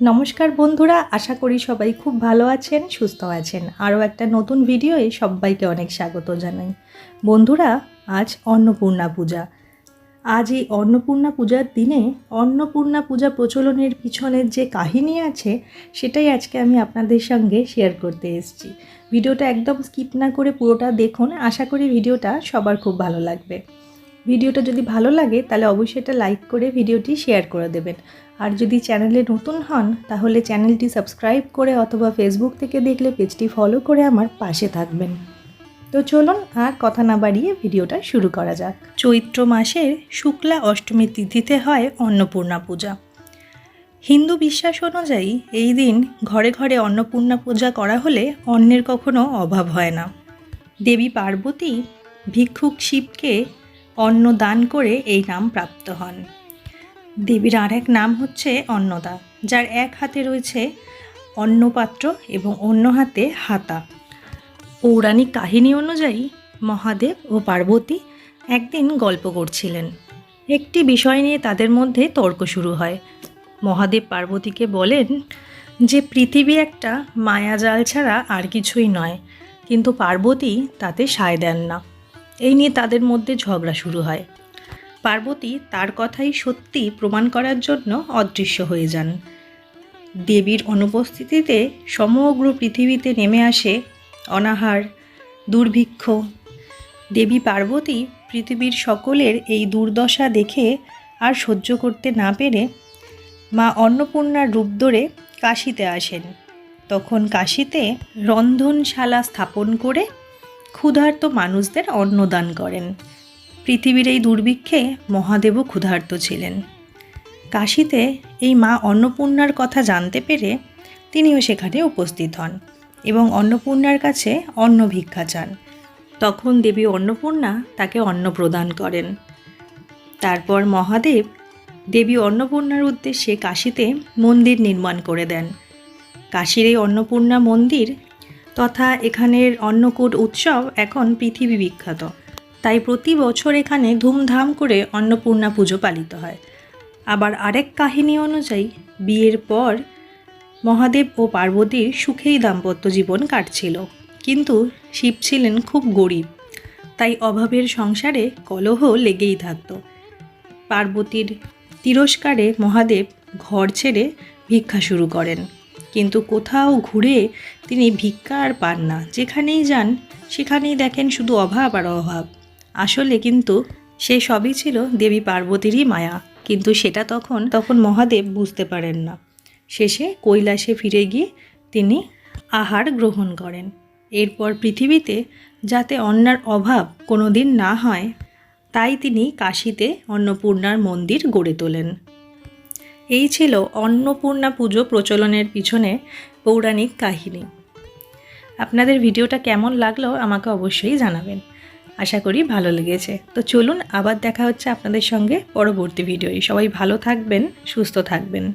নমস্কার বন্ধুরা, আশা করি সবাই খুব ভালো আছেন, সুস্থ আছেন। আরও একটা নতুন ভিডিওয়ে সবাইকে অনেক স্বাগত জানাই। বন্ধুরা, আজ অন্নপূর্ণা পূজা। আজ এই অন্নপূর্ণা পূজার দিনে অন্নপূর্ণা পূজা প্রচলনের পিছনের যে কাহিনী আছে, সেটাই আজকে আমি আপনাদের সঙ্গে শেয়ার করতে এসেছি। ভিডিওটা একদম স্কিপ না করে পুরোটা দেখুন। আশা করি ভিডিওটা সবার খুব ভালো লাগবে। ভিডিওটা যদি ভালো লাগে, তাহলে অবশ্যই এটা লাইক করে ভিডিওটি শেয়ার করে দেবেন। আর যদি চ্যানেলে নতুন হন, তাহলে চ্যানেলটি সাবস্ক্রাইব করে অথবা ফেসবুক থেকে দেখলে পেজটি ফলো করে আমার পাশে থাকবেন। তো চলুন আর কথা না বাড়িয়ে ভিডিওটা শুরু করা যাক। চৈত্র মাসের শুক্লা অষ্টমী তিথিতে হয় অন্নপূর্ণা পূজা। হিন্দু বিশ্বাস অনুযায়ী এই দিন ঘরে ঘরে অন্নপূর্ণা পূজা করা হলে অন্নের কখনো অভাব হয় না। দেবী পার্বতী ভিক্ষুক শিবকে অন্ন দান করে এই নাম প্রাপ্ত হন। দেবীর আর এক নাম হচ্ছে অন্নদা, যার এক হাতে রয়েছে অন্নপাত্র এবং অন্য হাতে হাতা। পৌরাণিক কাহিনী অনুযায়ী মহাদেব ও পার্বতী একদিন গল্প করছিলেন। একটি বিষয় নিয়ে তাদের মধ্যে তর্ক শুরু হয়। মহাদেব পার্বতীকে বলেন যে, পৃথিবী একটা মায়াজাল ছাড়া আর কিছুই নয়, কিন্তু পার্বতী তাতে সায় দেন না। এই নিয়ে তাদের মধ্যে ঝগড়া শুরু হয়। পার্বতী তার কথাই সত্যি প্রমাণ করার জন্য অদৃশ্য হয়ে যান। দেবীর অনুপস্থিতিতে সমগ্র পৃথিবীতে নেমে আসে অনাহার, দুর্ভিক্ষ। দেবী পার্বতী পৃথিবীর সকলের এই দুর্দশা দেখে আর সহ্য করতে না পেরে মা অন্নপূর্ণার রূপ ধরে কাশিতে আসেন। তখন কাশিতে রন্ধনশালা স্থাপন করে ক্ষুধার্ত মানুষদের অন্নদান করেন। পৃথিবীর এই দুর্ভিক্ষে মহাদেবও ক্ষুধার্ত ছিলেন। কাশীতে এই মা অন্নপূর্ণার কথা জানতে পেরে তিনিও সেখানে উপস্থিত হন এবং অন্নপূর্ণার কাছে অন্ন ভিক্ষা চান। তখন দেবী অন্নপূর্ণা তাকে অন্ন প্রদান করেন। তারপর মহাদেব দেবী অন্নপূর্ণার উদ্দেশ্যে কাশীতে মন্দির নির্মাণ করে দেন। কাশীর এই অন্নপূর্ণা মন্দির তথা এখানের অন্নকূট উৎসব এখন পৃথিবী বিখ্যাত। তাই প্রতি বছর এখানে ধুমধাম করে অন্নপূর্ণা পুজো পালিত হয়। আবার আরেক কাহিনী অনুযায়ী, বিয়ের পর মহাদেব ও পার্বতীর সুখেই দাম্পত্য জীবন কাটছিল। কিন্তু শিব ছিলেন খুব গরিব, তাই অভাবের সংসারে কলহ লেগেই থাকত। পার্বতীর তিরস্কারে মহাদেব ঘর ছেড়ে ভিক্ষা শুরু করেন। কিন্তু কোথাও ঘুরে তিনি ভিক্ষা আর পান না। যেখানেই যান, সেখানেই দেখেন শুধু অভাব আর অভাব। আসলে কিন্তু সে সবই ছিল দেবী পার্বতীরই মায়া। কিন্তু সেটা তখন তখন মহাদেব বুঝতে পারেন না। শেষে কৈলাসে ফিরে গিয়ে তিনি আহার গ্রহণ করেন। এরপর পৃথিবীতে যাতে অন্যার অভাব কোনো দিন না হয়, তাই তিনি কাশীতে অন্নপূর্ণার মন্দির গড়ে তোলেন। এই ছিল অন্নপূর্ণা পুজো প্রচলনের পিছনে পৌরাণিক কাহিনী। আপনাদের ভিডিওটা কেমন লাগল আমাকে অবশ্যই জানাবেন। আশা করি ভালো লেগেছে। তো চলুন আবার দেখা হচ্ছে আপনাদের সঙ্গে পরবর্তী ভিডিওয়। সবাই ভালো থাকবেন, সুস্থ থাকবেন।